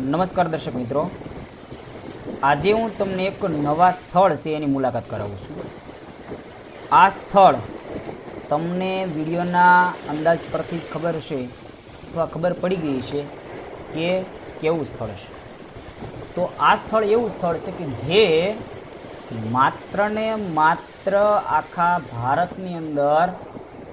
નમસ્કાર દર્શક મિત્રો. આજે હું તમને એક નવા સ્થળ છે એની મુલાકાત કરાવું છું. આ સ્થળ તમને વિડીયોના અંદાજ પરથી જ ખબર હશે અથવા ખબર પડી ગઈ છે કે કેવું સ્થળ છે. તો આ સ્થળ એવું સ્થળ છે કે જે માત્ર ને માત્ર આખા ભારતની અંદર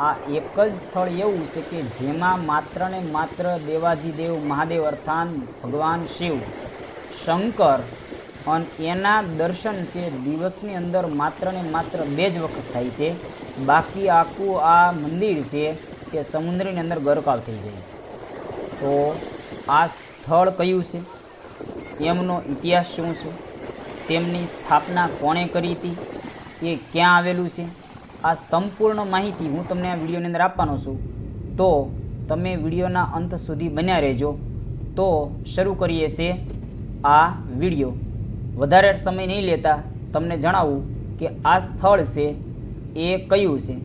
આ એક જ સ્થળ એવું છે કે જેમાં માત્ર ને માત્ર દેવાધિદેવ મહાદેવ અર્થાન ભગવાન શિવ, શંકર અને એના દર્શન છે દિવસની અંદર માત્ર ને માત્ર બે જ વખત થાય છે. બાકી આખું આ મંદિર છે તે સમુદ્રની અંદર ગરકાવ થઈ જાય છે. તો આ સ્થળ કયું છે? એમનો ઇતિહાસ શું છે? તેમની સ્થાપના કોણે કરી હતી? એ ક્યાં આવેલું છે? આ સંપૂર્ણ માહિતી હું તમને આ વિડીયોની અંદર આપવાનો છું. તો તમે વિડીયોના અંત સુધી બન્યા રહેજો. તો શરૂ કરીએ છીએ આ વીડિયો. વધારે સમય નહીં લેતા તમને જણાવું કે આ સ્થળ છે, એ કયું છે?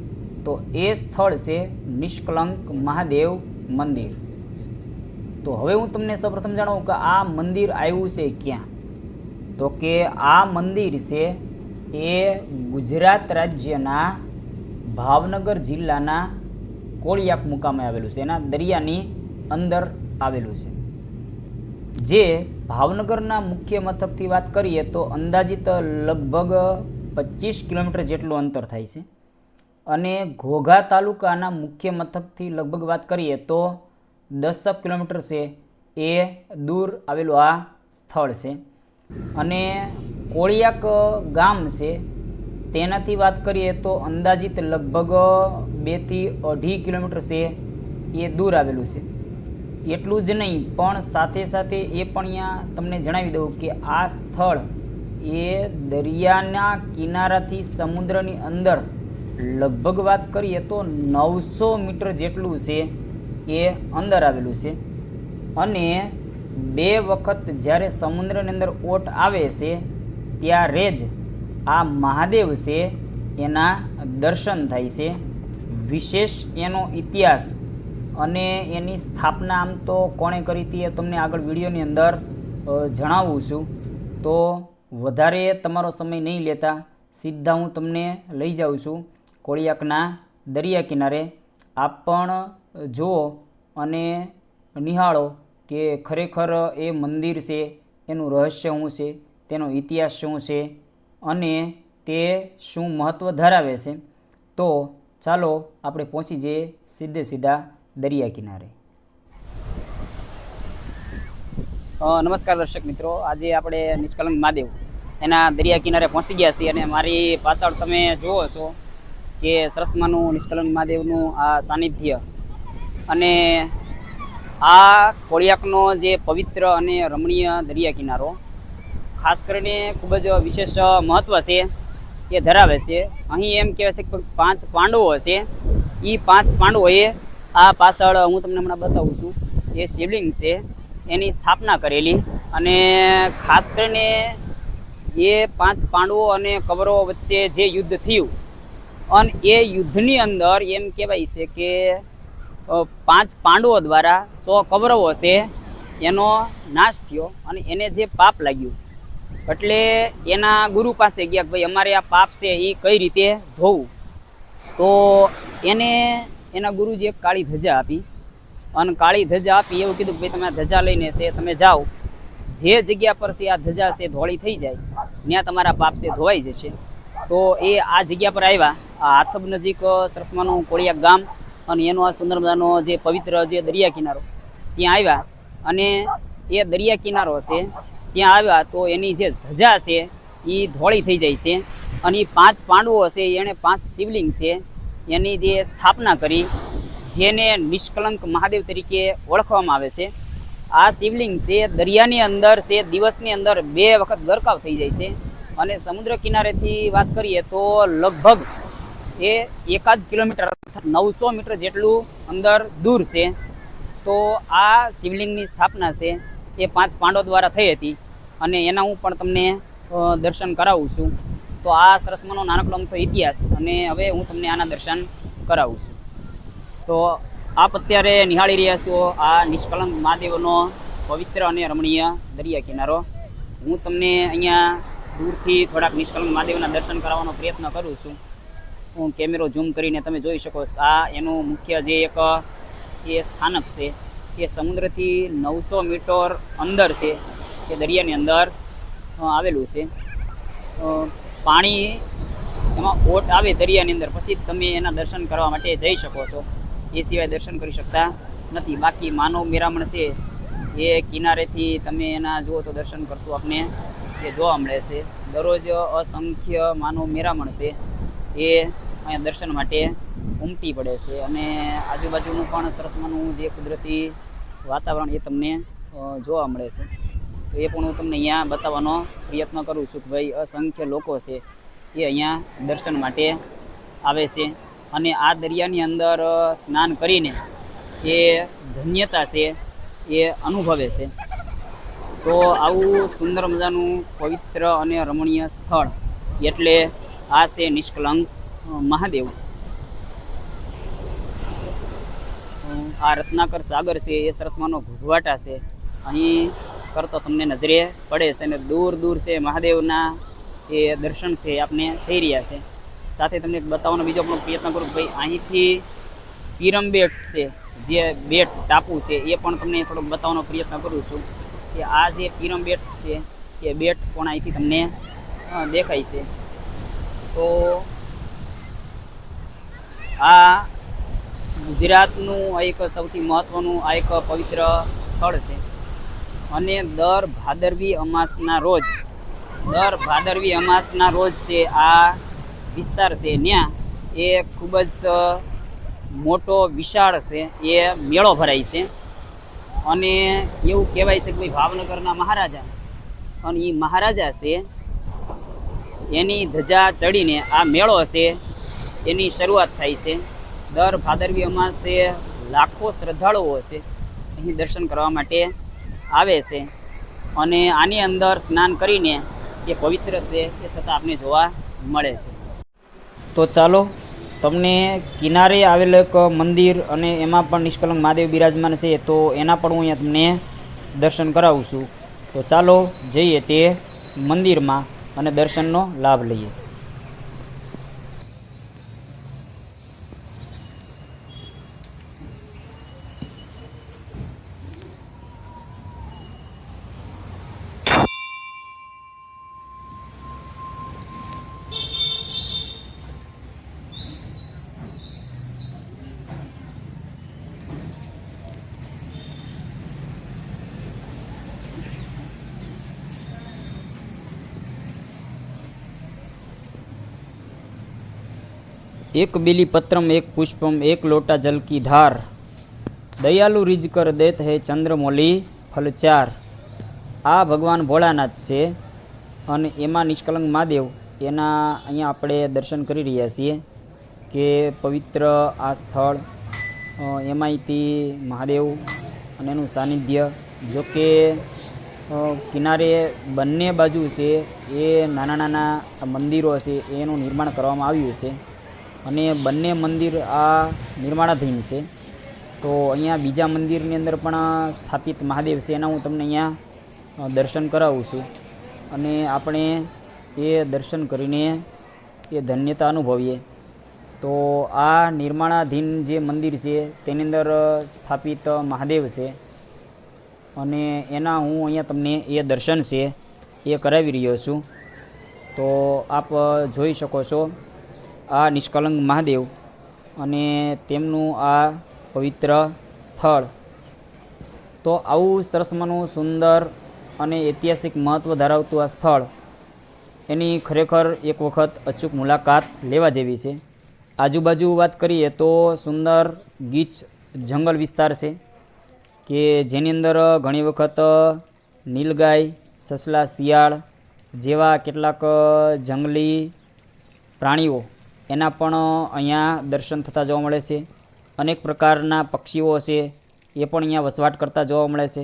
તો એ સ્થળ છે નિષ્કલંક મહાદેવ મંદિર. તો હવે હું તમને સૌપ્રથમ જણાવું કે આ મંદિર આવ્યું છે ક્યાં? તો કે આ મંદિર છે એ ગુજરાત રાજ્યના ભાવનગર જિલ્લાના કોળિયાક મુકામે આવેલું છે. એના દરિયાની અંદર આવેલું છે. જે ભાવનગરના મુખ્ય મથકથી વાત કરીએ તો અંદાજિત લગભગ પચીસ કિલોમીટર જેટલું અંતર થાય છે. અને ઘોઘા તાલુકાના મુખ્ય મથકથી લગભગ વાત કરીએ તો દસક કિલોમીટર છે એ દૂર આવેલું આ સ્થળ છે. અને કોળિયાક ગામ છે તેનાથી વાત કરીએ તો અંદાજિત લગભગ બેથી અઢી કિલોમીટર છે એ દૂર આવેલું છે. એટલું જ નહીં, પણ સાથે સાથે એ પણ અહીંયા તમને જણાવી દઉં કે આ સ્થળ એ દરિયાના કિનારાથી સમુદ્રની અંદર લગભગ વાત કરીએ તો નવસો મીટર જેટલું છે એ અંદર આવેલું છે. અને બે વખત જ્યારે સમુદ્રની અંદર ઓટ આવે છે, ત્યારે જ આ મહાદેવ છે, એના દર્શન થાય છે. વિશેષ એનો ઇતિહાસ અને એની સ્થાપના આમ તો કોણે કરી હતી એ તમને આગળ વિડીયોની અંદર જણાવું છું. તો વધારે તમારો સમય નહીં લેતા સીધા હું તમને લઈ જાઉં છું કોળિયાકના દરિયા કિનારે. આપ પણ જુઓ અને નિહાળો કે ખરેખર એ મંદિર છે, એનું રહસ્ય શું છે, તેનો ઇતિહાસ શું છે અને તે શું મહત્ત્વ ધરાવે છે? તો ચાલો આપણે પહોંચી જઈએ સીધે સીધા દરિયા કિનારે. નમસ્કાર દર્શક મિત્રો. આજે આપણે નિષ્કલંક મહાદેવ એના દરિયા કિનારે પહોંચી ગયા છીએ અને મારી પાછળ તમે જુઓ છો કે સરસમાનું નિષ્કલંક મહાદેવનું આ સાનિધ્ય અને આ કોળિયાકનો જે પવિત્ર અને રમણીય દરિયા કિનારો ખાસ કરીને ખૂબ જ વિશેષ મહત્ત્વ છે એ ધરાવે છે. અહીં એમ કહેવાય છે કે પાંચ પાંડવો છે. એ પાંચ પાંડવોએ આ પાછળ હું તમને હમણાં બતાવું છું. એ શિવલિંગ છે. એની સ્થાપના કરેલી અને ખાસ કરીને એ પાંચ પાંડવો અને કવરો વચ્ચે જે યુદ્ધ થયું. અને એ યુદ્ધની અંદર એમ કહેવાય છે કે પાંચ પાંડવો દ્વારા સો કૌરવો છે એનો નાશ થયો અને એને જે પાપ લાગ્યું. એટલે એના ગુરુ પાસે ગયા કે ભાઈ અમારે આ પાપ છે એ કઈ રીતે ધોવું? તો એને, એના ગુરુજી એક કાળી ધજા આપી. અને કાળી ધજા આપી, એવું કીધું કે ભાઈ તમે ધજા લઈને છે, તમે જાઓ. જે જગ્યા પર છે, આ ધજા છે, ધોળી થઈ જાય. ત્યાં તમારા પાપ છે, ધોવાઈ જશે. તો એ આ જગ્યા પર આવ્યા. આ હાથબ નજીક સરસમાનું કોળિયા ગામ અને એનો આ સુંદર મજાનો જે પવિત્ર જે દરિયા કિનારો, ત્યાં આવ્યા. અને એ દરિયા કિનારો છે ત્યાં આવ્યા તો એની જે ધજા છે, એ ધોળી થઈ જાય છે. અને એ પાંચ પાંડવો છે એણે પાંચ શિવલિંગ છે. એની જે સ્થાપના કરી, જેને નિષ્કલંક મહાદેવ તરીકે ઓળખવામાં આવે છે. આ શિવલિંગ છે, દરિયાની અંદર છે, દિવસની અંદર બે વખત ગરકાવ થઈ જાય છે. અને સમુદ્ર કિનારેથી વાત કરીએ તો લગભગ એ એકાદ કિલોમીટર નવસો મીટર જેટલું અંદર દૂર છે. તો આ શિવલિંગની સ્થાપના છે, એ પાંચ પાંડવો દ્વારા થઈ હતી. અને એના હું પણ તમને દર્શન કરાવું છું. તો આ સરસમાનો નાનકડો અમથો ઇતિહાસ અને હવે હું તમને આના દર્શન કરાવું છું. તો આપ અત્યારે નિહાળી રહ્યા છો આ નિષ્કલંક મહાદેવનો પવિત્ર અને રમણીય દરિયા કિનારો. હું તમને અહીંયા દૂરથી થોડાક નિષ્કલંક મહાદેવના દર્શન કરાવવાનો પ્રયત્ન કરું છું. હું કેમેરો ઝૂમ કરીને તમે જોઈ શકો છો આ એનું મુખ્ય જે એક, એ સ્થાનક છે. એ સમુદ્રથી નવસો મીટર અંદર છે. એ દરિયાની અંદર આવેલું છે. પાણી એમાં ઓટ આવે દરિયાની અંદર, પછી તમે એના દર્શન કરવા માટે જઈ શકો છો. એ સિવાય દર્શન કરી શકતા નથી. બાકી માનવ મેરામણ છે, એ કિનારેથી તમે એના જુઓ તો દર્શન કરતું આપને. એ જોવા મળે છે. દરરોજ અસંખ્ય માનવ મેરામણ છે. એ અહીંયા દર્શન માટે ઉમટી પડે છે. અને આજુબાજુનું પણ સરસ મજાનું જે કુદરતી વાતાવરણ એ તમને જોવા મળે છે. તો એ પણ હું તમને અહીંયા બતાવવાનો પ્રયત્ન કરું છું કે ભાઈ અસંખ્ય લોકો છે એ અહીંયા દર્શન માટે આવે છે. અને આ દરિયાની અંદર સ્નાન કરીને એ ધન્યતા છે, એ અનુભવે છે. તો આવું સુંદર મજાનું પવિત્ર અને રમણીય સ્થળ એટલે આ છે નિષ્કલંક મહાદેવ. આ રત્નાકર સાગર છે, એ સરસમાનો ઘૂઘવાટા છે. અહીં કરતો તમને નજરે પડે છે અને દૂર દૂર છે, મહાદેવના એ દર્શન છે, આપને થઈ રહ્યા છે. સાથે તમને બતાવવાનો બીજો પણ પ્રયત્ન કરું ભાઈ, અહીંથી પિરમબેટ છે, જે બેટ ટાપુ છે, એ પણ તમને થોડોક બતાવવાનો પ્રયત્ન કરું છું કે આ જે પિરમબેટ છે, એ બેટ પણ અહીંથી તમને દેખાય છે. તો આ ગુજરાતનું એક સૌથી મહત્ત્વનું આ એક પવિત્ર સ્થળ છે. અને દર ભાદરવી અમાસના રોજ, દર ભાદરવી અમાસના રોજ છે આ વિસ્તાર છે ત્યાં એ ખૂબ જ મોટો વિશાળ છે, એ મેળો ભરાય છે. અને એવું કહેવાય છે કે ભાઈ ભાવનગરના મહારાજા, અને એ મહારાજા છે, એની ધજા ચડીને આ મેળો છે, એની શરૂઆત થાય છે. દર ભાદરવી અમાસે લાખો શ્રદ્ધાળુઓ છે અહીં દર્શન કરવા માટે આવે છે. અને આની અંદર સ્નાન કરીને એ પવિત્ર છે એ થતાં આપને જોવા મળે છે. તો ચાલો, તમને કિનારે આવેલું એક મંદિર અને એમાં પણ નિષ્કલંક મહાદેવ બિરાજમાન છે, તો એના પણ હું અહીંયા તમને દર્શન કરાવું છું. તો ચાલો જઈએ તે મંદિરમાં અને દર્શનનો લાભ લઈએ. એક બીલી પત્રમ, એક પુષ્પમ, એક લોટા જલ ધાર. દયાલુ રીજ કર દેત હે ચંદ્રમોલી ફલચાર. આ ભગવાન ભોળાનાથ છે અને એમાં નિષ્કલંક મહાદેવ, એના અહીંયા આપણે દર્શન કરી રહ્યા છીએ કે પવિત્ર આ સ્થળ એમાંયથી મહાદેવ અને એનું સાનિધ્ય, જો કે કિનારે બંને બાજુ છે, એ નાના નાના મંદિરો છે, એનું નિર્માણ કરવામાં આવ્યું છે. અને બંને મંદિર આ નિર્માણાધીન છે. તો અહીંયા બીજા મંદિરની અંદર પણ સ્થાપિત મહાદેવ છે એના હું તમને અહીંયા દર્શન કરાવું છું. અને આપણે એ દર્શન કરીને એ ધન્યતા અનુભવીએ. તો આ નિર્માણાધીન જે મંદિર છે તેની અંદર સ્થાપિત મહાદેવ છે. અને એના હું અહીંયા તમને એ દર્શન છે એ કરાવી રહ્યો છું. તો આપ જોઈ શકો છો. આ નિષ્કલંક મહાદેવ અને તેમનું આ પવિત્ર સ્થળ. તો આવું સરસ સુંદર અને ઐતિહાસિક મહત્ત્વ ધરાવતું આ સ્થળ, એની ખરેખર એક વખત અચૂક મુલાકાત લેવા જેવી છે. આજુબાજુ વાત કરીએ તો સુંદર ગીચ જંગલ વિસ્તાર છે, કે જેની અંદર ઘણી વખત નીલગાય, સસલા, શિયાળ જેવા કેટલાક જંગલી પ્રાણીઓ એના પણ અહીંયા દર્શન થતા જોવા મળે છે. અનેક પ્રકારના પક્ષીઓ છે એ પણ અહીંયા વસવાટ કરતા જોવા મળે છે.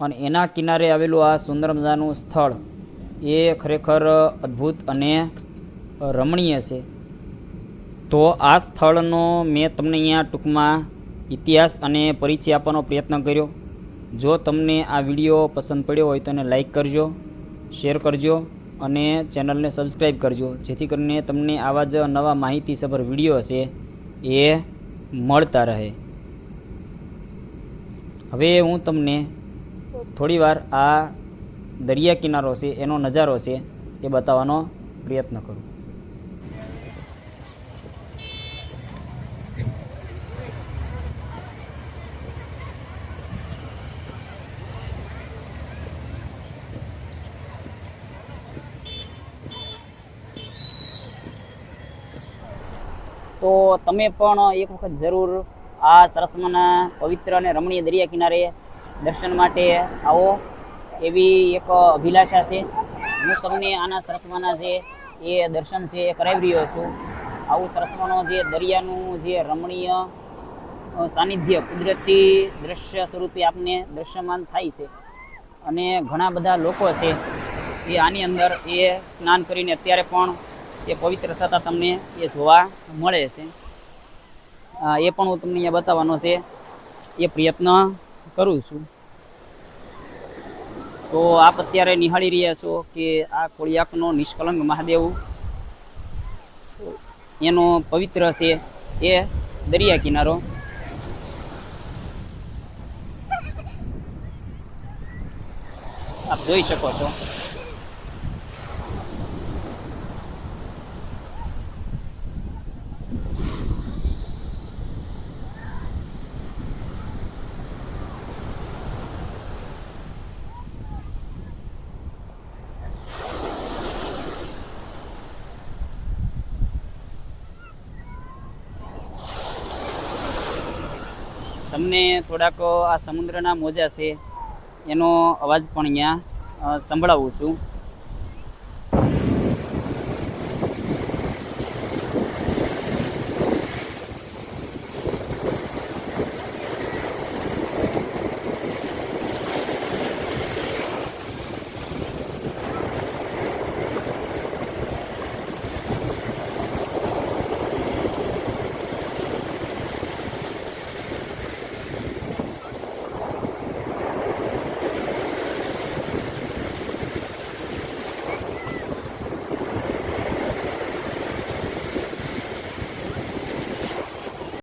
અને એના કિનારે આવેલું આ સુંદર મજાનું સ્થળ, એ ખરેખર અદ્ભુત અને રમણીય છે. તો આ સ્થળનો મેં તમને અહીંયા ટૂંકમાં ઇતિહાસ અને પરિચય આપવાનો પ્રયત્ન કર્યો. જો તમને આ વીડિયો પસંદ પડ્યો હોય તો એને લાઈક કરજો, શેર કરજો. અને ચેનલને સબસ્ક્રાઈબ કરજો, જેથી કરીને તમને આવા જ નવા માહિતીસભર વીડિયો હશે, એ મળતા રહે. હવે હું તમને થોડીવાર આ દરિયા કિનારો છે એનો નજારો છે એ બતાવવાનો પ્રયત્ન કરું. તો તમે પણ એક વખત જરૂર આ સરસમાના પવિત્ર અને રમણીય દરિયા કિનારે દર્શન માટે આવો એવી એક અભિલાષા છે. હું તમને આના સરસમાના જે એ દર્શન છે એ કરાવી રહ્યો છું. આવું સરસમાનો જે દરિયાનું જે રમણીય સાનિધ્ય કુદરતી દ્રશ્ય સ્વરૂપે આપને દ્રશ્યમાન થાય છે. અને ઘણા બધા લોકો છે એ આની અંદર એ સ્નાન કરીને અત્યારે પણ એ પવિત્ર થતા તમને એ જોવા મળે છે. એ પણ હું તમને અહીંયા બતાવવાનો છે. એ પ્રયત્ન કરું છું. તો આપ અત્યારે નિહાળી રહ્યા છો કે આ કોળિયાકનો નિષ્કલંક મહાદેવ એનો પવિત્ર છે એ દરિયા કિનારો. આપ જોઈ શકો છો. તમને થોડાક આ સમુદ્રના મોજા છે એનો અવાજ પણ અહીંયા સંભળાવું છું.